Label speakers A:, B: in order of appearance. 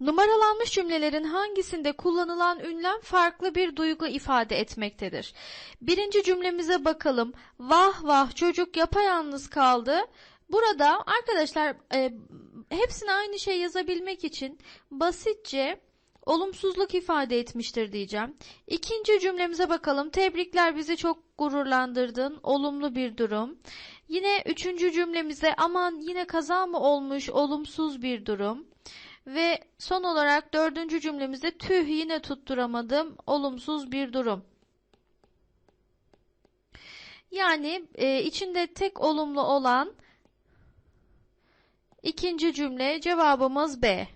A: Numaralanmış cümlelerin hangisinde kullanılan ünlem farklı bir duygu ifade etmektedir? Birinci cümlemize bakalım. Vah vah çocuk yapayalnız kaldı. Burada arkadaşlar e, hepsine aynı şey yazabilmek için basitçe olumsuzluk ifade etmiştir diyeceğim. İkinci cümlemize bakalım. Tebrikler bizi çok gururlandırdın. Olumlu bir durum. Yine üçüncü cümlemize aman yine kaza mı olmuş olumsuz bir durum. Ve son olarak dördüncü cümlemizde tüh yine tutturamadım olumsuz bir durum. Yani e, içinde tek olumlu olan ikinci cümle cevabımız B.